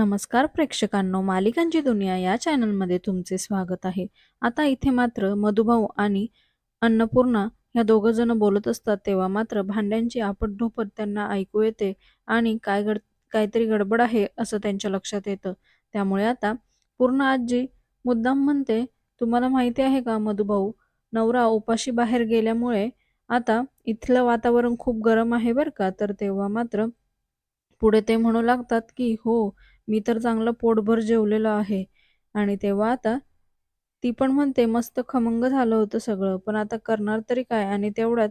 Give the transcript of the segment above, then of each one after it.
नमस्कार प्रेक्षकांनो मालिकांची दुनिया या चॅनलमध्ये तुमचे स्वागत आहे. आता इथे मात्र मधुभाऊ आणि अन्नपूर्णा ह्या दोघं जण बोलत असतात तेव्हा मात्र भांड्यांची आपटधोपट त्यांना ऐकू येते आणि काय गड काहीतरी गडबड आहे असं त्यांच्या लक्षात येतं. त्यामुळे आता पूर्ण आजी मुद्दाम म्हणते तुम्हाला माहिती आहे का मधुभाऊ नवरा उपाशी बाहेर गेल्यामुळे आता इथलं वातावरण खूप गरम आहे बरं का? तर तेव्हा मात्र पुढे ते म्हणू लागतात की हो मी तर चांगलं पोटभर जेवलेलो आहे. आणि तेव्हा आता ती पण म्हणते मस्त खमंग झालं होतं सगळं पण आता करणार तरी काय? आणि तेवढ्यात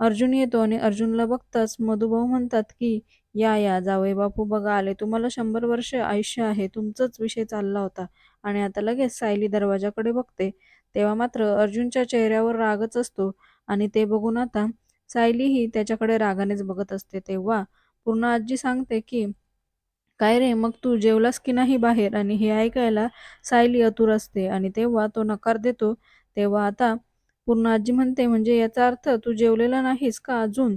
अर्जुन येतो आणि अर्जुनला बघताच मधुभाऊ म्हणतात की या या जावई बापू बघा आले. तुम्हाला शंभर वर्ष आयुष्य आहे. तुमचाच विषय चालला होता. आणि आता लगेच सायली दरवाजाकडे बघते. तेव्हा मात्र अर्जुनच्या चेहऱ्यावर रागच असतो आणि ते बघून आता सायलीही त्याच्याकडे रागानेच बघत असते. तेव्हा पूर्ण आजी सांगते की काय रे मग तू जेवलास की नाही बाहेर? आणि हे ऐकायला सायली अतुर असते आणि तेव्हा तो नकार देतो. तेव्हा आता पूर्ण आजी म्हणते म्हणजे याचा अर्थ तू जेवलेला नाहीस का अजून?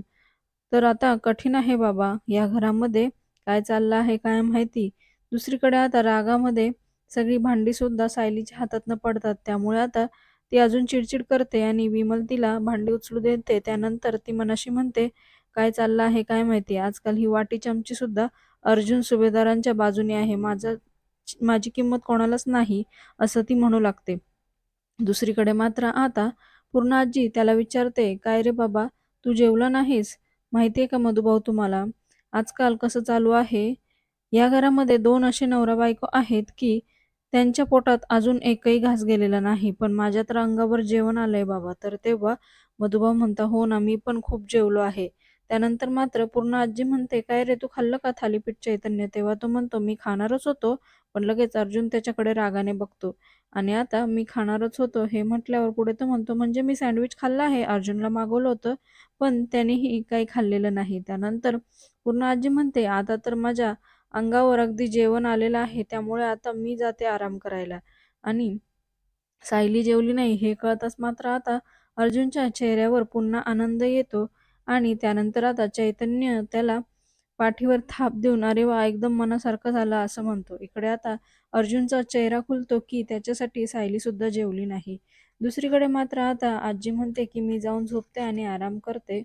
तर आता कठीण आहे बाबा या घरामध्ये काय चाललं आहे काय माहिती? दुसरीकडे आता रागामध्ये सगळी भांडी सुद्धा सायलीच्या हातातनं पडतात. त्यामुळे आता ती अजून चिडचिड करते आणि विमल तिला भांडी उचलू देते. त्यानंतर ती मनाशी म्हणते काय चाललं आहे काय माहिती? आजकाल ही वाटी चमची सुद्धा अर्जुन सुभेदारांच्या बाजूने आहे. माझा माझी किंमत कोणालाच नाही असं ती म्हणू लागते. दुसरीकडे मात्र आता पूर्ण आजी त्याला विचारते काय रे बाबा तू जेवला नाहीस? माहिती आहे का मधुभाऊ तुम्हाला? आजकाल कसं चालू आहे? या घरामध्ये दोन असे नवरा बायको आहेत की त्यांच्या पोटात अजून एकही घास गेलेला नाही. पण माझ्या तर अंगावर जेवण आलंय बाबा. तर तेव्हा मधुभाऊ म्हणता हो ना मी पण खूप जेवलो आहे. त्यानंतर मात्र पूर्ण आजी म्हणते काय रे तू खाल्लं का थालीपीठ चैतन्य? तेव्हा तो म्हणतो मी खाणारच होतो पण लगेच अर्जुन त्याच्याकडे रागाने बघतो. आणि आता मी खाणारच होतो. हे म्हटल्यावर पुढे तो म्हणतो म्हणजे मी सँडविच खाल्लं आहे अर्जुनला मागवलं होतं पण त्यानेही काही खाल्लेलं नाही. त्यानंतर पूर्ण आजी म्हणते आता तर माझ्या अंगावर अगदी जेवण आलेलं आहे त्यामुळे आता मी जाते आराम करायला. आणि सायली जेवली नाही हे कळताच मात्र आता अर्जुनच्या चेहऱ्यावर पुन्हा आनंद येतो. आणि त्यानंतर आता चैतन्य त्याला पाठीवर थाप देऊन अरे वा एकदम मनासारखं झालं असं म्हणतो. इकडे आता अर्जुनचा चेहरा खुलतो की त्याच्यासाठी सायली सुद्धा जेवली नाही. दुसरीकडे मात्र आता आजी म्हणते की मी जाऊन झोपते आणि आराम करते.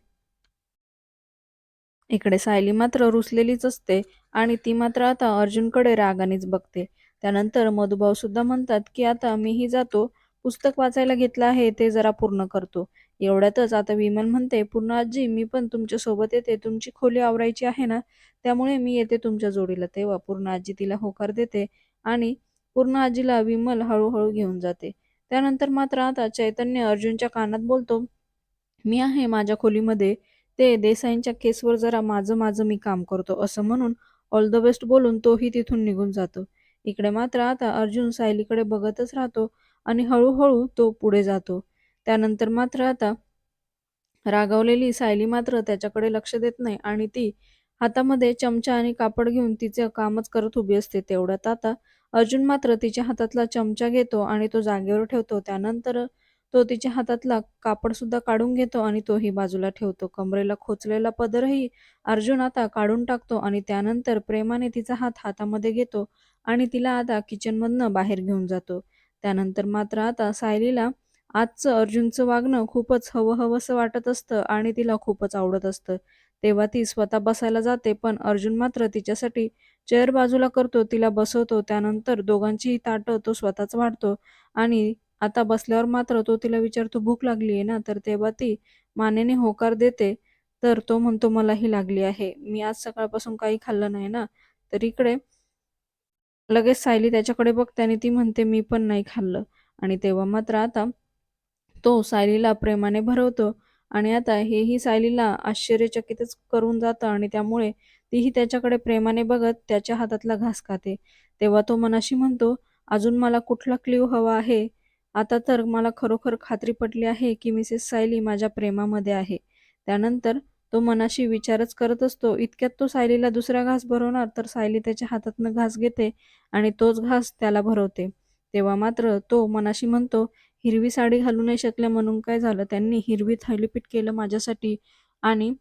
इकडे सायली मात्र रुसलेलीच असते आणि ती मात्र आता अर्जुनकडे रागानेच बघते. त्यानंतर मधुभाऊ सुद्धा म्हणतात की आता मीही जातो पुस्तक वाचायला घेतलं आहे ते जरा पूर्ण करतो. एवढ्यातच आता विमल म्हणते पूर्ण आजी मी पण तुमच्यासोबत येते तुमची खोली आवरायची आहे ना त्यामुळे मी येते तुमच्या जोडीला. तेव्हा पूर्ण आजी तिला होकार देते आणि पूर्ण आजीला विमल हळूहळू घेऊन जाते. त्यानंतर मात्र आता चैतन्य अर्जुनच्या कानात बोलतो मी आहे माझ्या खोलीमध्ये ते देसाईंच्या केसवर जरा माझं माझं मी काम करतो असं म्हणून ऑल द बेस्ट बोलून तोही तिथून निघून जातो. इकडे मात्र आता अर्जुन सायलीकडे बघतच राहतो आणि हळूहळू तो पुढे जातो. त्यानंतर मात्र आता रागावलेली सायली मात्र त्याच्याकडे लक्ष देत नाही आणि ती हातामध्ये चमचा आणि कापड घेऊन तिचे कामच करत उभी असते तेवढ्यात आता अर्जुन मात्र तिच्या हातातला चमचा घेतो आणि तो जागेवर ठेवतो. त्यानंतर तो तिच्या हातातला कापड सुद्धा काढून घेतो आणि तोही बाजूला ठेवतो. कमरेला खोचलेला पदरही अर्जुन आता काढून टाकतो आणि त्यानंतर प्रेमाने तिचा हात हातामध्ये घेतो आणि तिला आता किचनमधनं बाहेर घेऊन जातो. त्यानंतर मात्र आता सायलीला आजचं अर्जुनचं वागणं खूपच हवं हवंसं वाटत असतं आणि तिला खूपच आवडत असतं. तेव्हा ती स्वतः बसायला जाते पण अर्जुन मात्र तिच्यासाठी चेअर बाजूला करतो तिला बसवतो त्यानंतर दोघांचीही ताटं तो स्वतःच वाढतो आणि आता बसल्यावर मात्र तो तिला विचारतो भूक लागली आहे ना? तर तेव्हा ती मानेने होकार देते तर तो म्हणतो मलाही लागली आहे. मी आज सकाळपासून काही खाल्लं नाही ना? तर इकडे लगेच सायली त्याच्याकडे बघते आणि ती म्हणते मी पण नाही खाल्लं. आणि तेव्हा मात्र आता तो सायलीला प्रेमाने भरवतो आणि आता हेही सायलीला आश्चर्यचकितच करून जातं आणि त्यामुळे तीही त्याच्याकडे प्रेमाने बघत त्याच्या हातातला घास खाते. तेव्हा तो मनाशी म्हणतो अजून मला कुठला क्ल्यू हवा आहे? आता तर मला खरोखर खात्री पटली आहे की मिसेस सायली माझ्या प्रेमामध्ये आहे. त्यानंतर तो मनाशी विचारच करत असतो इतक्यात तो सायलीला दुसरा घास भरवणार तर सायली त्याच्या हातातनं घास घेते आणि तोच घास त्याला भरवते. तेव्हा मात्र तो मनाशी म्हणतो हिरवी साडी घालू नाही शकल्या म्हणून काय झालं? त्यांनी हिरवी थालीपीठ केलं माझ्यासाठी आणि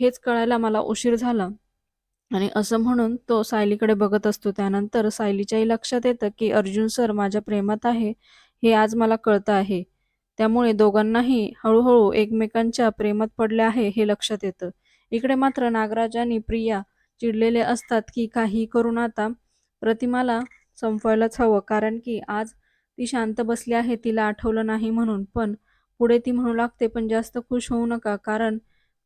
हेच कळायला मला उशीर झाला. आणि असं म्हणून तो सायलीकडे बघत असतो. त्यानंतर सायलीच्याही लक्षात येतं की अर्जुन सर माझ्या प्रेमात आहे हे आज मला कळतं आहे. त्यामुळे दोघांनाही हळूहळू एकमेकांच्या प्रेमात पडले आहे हे लक्षात येतं. इकडे मात्र नागराज आणि प्रिया चिडलेले असतात की काही करून आता प्रतिमाला संपवायलाच हवं. कारण की आज ती शांत बसली आहे तिला आठवलं नाही म्हणून. पण पुढे ती म्हणू लागते पण जास्त खुश होऊ नका कारण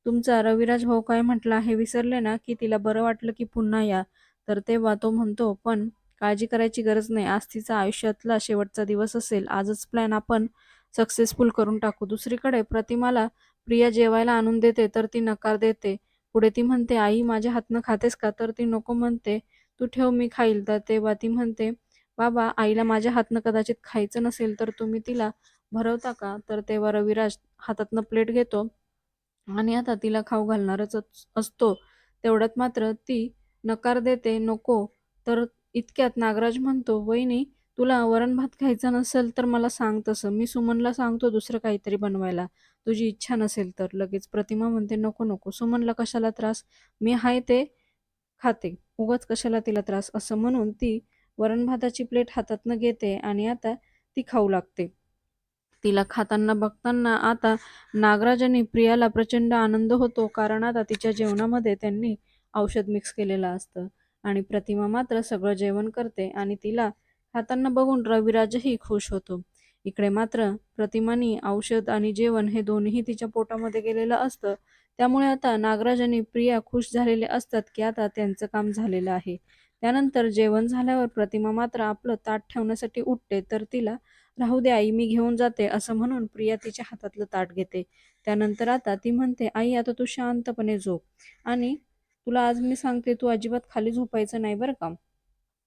तुमचा रविराज भाऊ काय म्हटला हे विसरले ना की तिला बरं वाटलं की पुन्हा या. तर तेव्हा तो म्हणतो पण काळजी करायची गरज नाही आज तिचा आयुष्यातला शेवटचा दिवस असेल आजच प्लॅन आपण सक्सेसफुल करून टाकू. दुसरीकडे प्रतिमाला प्रिया जेवायला आणून देते तर ती नकार देते. पुढे ती म्हणते आई माझ्या हातनं खातेस का? तर ती नको म्हणते तू ठेव मी खाईल. तर तेव्हा ती म्हणते बाबा आईला माझ्या हातनं कदाचित खायचं नसेल तर तुम्ही तिला भरवता का? तर तेव्हा रविराज हातातनं प्लेट घेतो आणि आता तिला खाऊ घालणारच असतो. तेवढ्यात मात्र ती नकार देते नको. तर इतक्यात नागराज म्हणतो वहिनी तुला वरण भात खायचा नसेल तर मला सांग तसं. मी सुमनला सांगतो दुसरं काहीतरी बनवायला. तुझी इच्छा नसेल तर. लगेच प्रतिमा म्हणते नको नको. सुमनला कशाला त्रास? मी हाय ते खाते. उगाच कशाला तिला त्रास? असं म्हणून ती वरण भाताची प्लेट हातातनं घेते आणि आता ती खाऊ लागते. तिला खाताना बघताना आता नागराज आणि प्रियाला प्रचंड आनंद होतो कारण आता तिच्या जेवणामध्ये त्यांनी औषध मिक्स केलेलं असतं आणि प्रतिमा मात्र सगळं जेवण करते आणि तिला खाताना बघून रविराजही खुश होतो. इकडे मात्र प्रतिमानी औषध आणि जेवण हे दोन्ही तिच्या पोटामध्ये गेलेलं असतं. त्यामुळे आता नागराज आणि प्रिया खुश झालेले असतात की आता त्यांचं काम झालेलं आहे. त्यानंतर जेवण झाल्यावर प्रतिमा मात्र आपलं ताट ठेवण्यासाठी उठते तर तिला राहू दे आई मी घेऊन जाते असं म्हणून प्रिया तिच्या हातातलं ताट घेते. त्यानंतर आता ती म्हणते आई आता तू शांतपणे झोप आणि तुला आज मी सांगते तू अजिबात खाली झोपायचं नाही बरं का?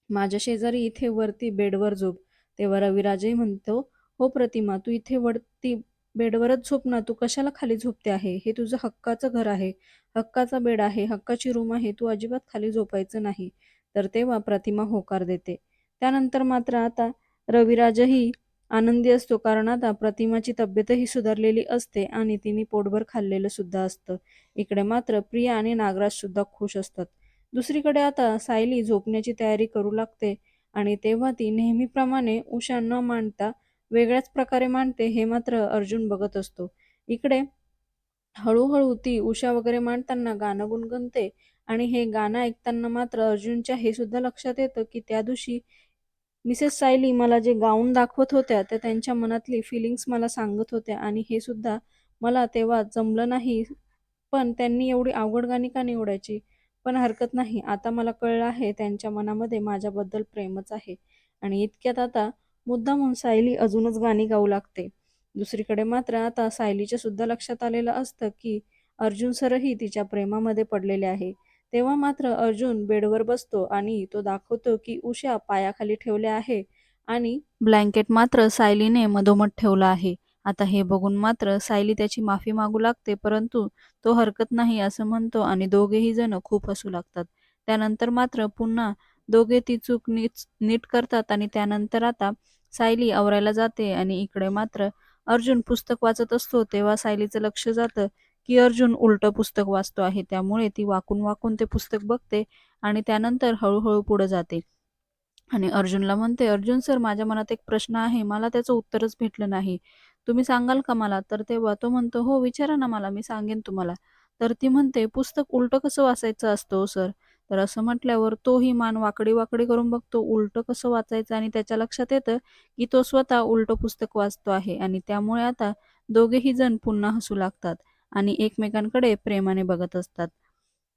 माझ्या शेजारी इथे वरती बेडवर झोप. तेव्हा रविराजही म्हणतो हो प्रतिमा तू इथे वरती बेडवरच झोप ना तू कशाला खाली झोपते आहे? हे तुझं हक्काचं घर आहे. हक्काचा बेड आहे हक्काची रूम आहे तू अजिबात खाली झोपायचं नाही. तर तेव्हा प्रतिमा होकार देते. त्यानंतर मात्र आता रविराजही आनंदी असतो कारण आता प्रतिमाची तब्येतही सुधारलेली असते आणि तिने पोटभर खाल्लेलं सुद्धा असतं. इकडे मात्र प्रिया आणि नागराज सुद्धा खुश असतात. दुसरीकडे आता सायली झोपण्याची तयारी करू लागते आणि तेव्हा ती नेहमीप्रमाणे उषा न मांडता वेगळ्याच प्रकारे मांडते हे मात्र अर्जुन बघत असतो. इकडे हळूहळू ती उषा वगैरे मांडताना गाणं गुणगुणते आणि हे गाणं ऐकताना मात्र अर्जुनच्या हे सुद्धा लक्षात येतं की त्या दिवशी मिसेस सायली मला जे गाऊन दाखवत होत्या त्या त्यांच्या मनातली फिलिंग्स मला सांगत होत्या आणि हे सुद्धा मला तेव्हा जमलं नाही. पण त्यांनी एवढी अवघड गाणी का निवडायची? पण हरकत नाही. आता मला कळलं आहे त्यांच्या मनामध्ये माझ्याबद्दल प्रेमच आहे. आणि इतक्यात आता मुद्दामून सायली अजूनच गाणी गाऊ लागते. दुसरीकडे मात्र आता सायलीच्या सुद्धा लक्षात आलेलं असतं की अर्जुन सरही तिच्या प्रेमामध्ये पडलेले आहे. तेव्हा मात्र अर्जुन बेडवर बसतो आणि तो दाखवतो की उषा पायाखाली ठेवले आहे आणि ब्लँकेट मात्र सायलीने मधोमध ठेवला आहे. आता हे बघून मात्र सायली त्याची माफी मागू लागते परंतु तो हरकत नाही असं म्हणतो आणि दोघेही जण खूप हसू लागतात. त्यानंतर मात्र पुन्हा दोघे ती चूक नीट नीट करतात आणि त्यानंतर आता सायली आवरायला जाते आणि इकडे मात्र अर्जुन पुस्तक वाचत असतो तेव्हा सायलीचं लक्ष जातं की अर्जुन उलटं पुस्तक वाचतो आहे त्यामुळे ती वाकून वाकून ते पुस्तक बघते आणि त्यानंतर हळूहळू पुढे जाते. आणि अर्जुनला म्हणते अर्जुन सर माझ्या मनात एक प्रश्न आहे मला त्याचं उत्तरच भेटलं नाही. तुम्ही सांगाल का मला? तर तेव्हा तो म्हणतो हो विचारा ना मला मी सांगेन तुम्हाला. तर ती म्हणते पुस्तक उलटं कसं वाचायचं असतो हो, सर? तर असं म्हटल्यावर तोही मान वाकडी वाकडी करून बघतो उलटं कसं वाचायचं आणि त्याच्या लक्षात येतं की तो स्वतः उलटं पुस्तक वाचतो आहे आणि त्यामुळे आता दोघेही जण पुन्हा हसू लागतात. आणि एकमेकांकडे प्रेमाने बघत असतात.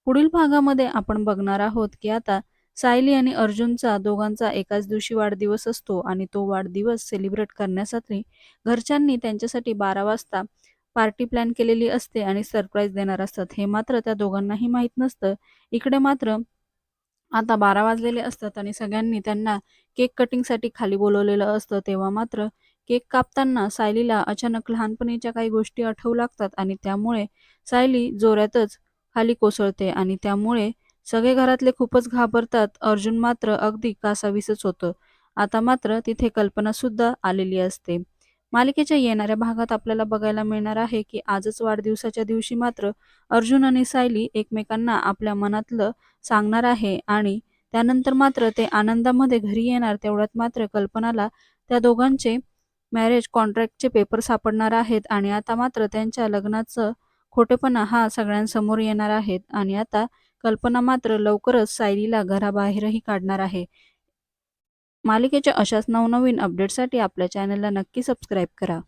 पुढील भागामध्ये आपण बघणार आहोत की आता सायली आणि अर्जुनचा दोघांचा एकाच दिवशी वाढदिवस असतो आणि तो वाढदिवस सेलिब्रेट करण्यासाठी घरच्यांनी त्यांच्यासाठी बारा वाजता पार्टी प्लॅन केलेली असते आणि सरप्राईज देणार असतात. हे मात्र त्या दोघांनाही माहीत नसतं. इकडे मात्र आता बारा वाजलेले असतात आणि सगळ्यांनी त्यांना केक कटिंगसाठी खाली बोलवलेलं असतं. तेव्हा मात्र केक कापताना सायलीला अचानक लहानपणीच्या काही गोष्टी आठवू लागतात आणि त्यामुळे सायली जोरातच खाली कोसळते आणि त्यामुळे सगळे घरातले खूपच घाबरतात. अर्जुन मात्र अगदी कासावीसच होतं. आता मात्र तिथे कल्पना सुद्धा आलेली असते. मालिकेच्या येणाऱ्या भागात आपल्याला बघायला मिळणार आहे की आजच वाढदिवसाच्या दिवशी मात्र अर्जुन आणि सायली एकमेकांना आपल्या मनातलं सांगणार आहे आणि त्यानंतर मात्र ते आनंदामध्ये घरी येणार तेवढ्यात मात्र कल्पनाला त्या दोघांचे मॅरेज कॉन्ट्रॅक्टचे पेपर सापडणार आहेत आणि आता मात्र त्यांच्या लग्नाचं खोटेपणा हा सगळ्यांसमोर येणार आहेत. आणि आता कल्पना मात्र लवकरच सायलीला घराबाहेरही काढणार आहे. मालिकेच्या अशाच नवनवीन अपडेटसाठी आपल्या चॅनलला नक्की सबस्क्राईब करा.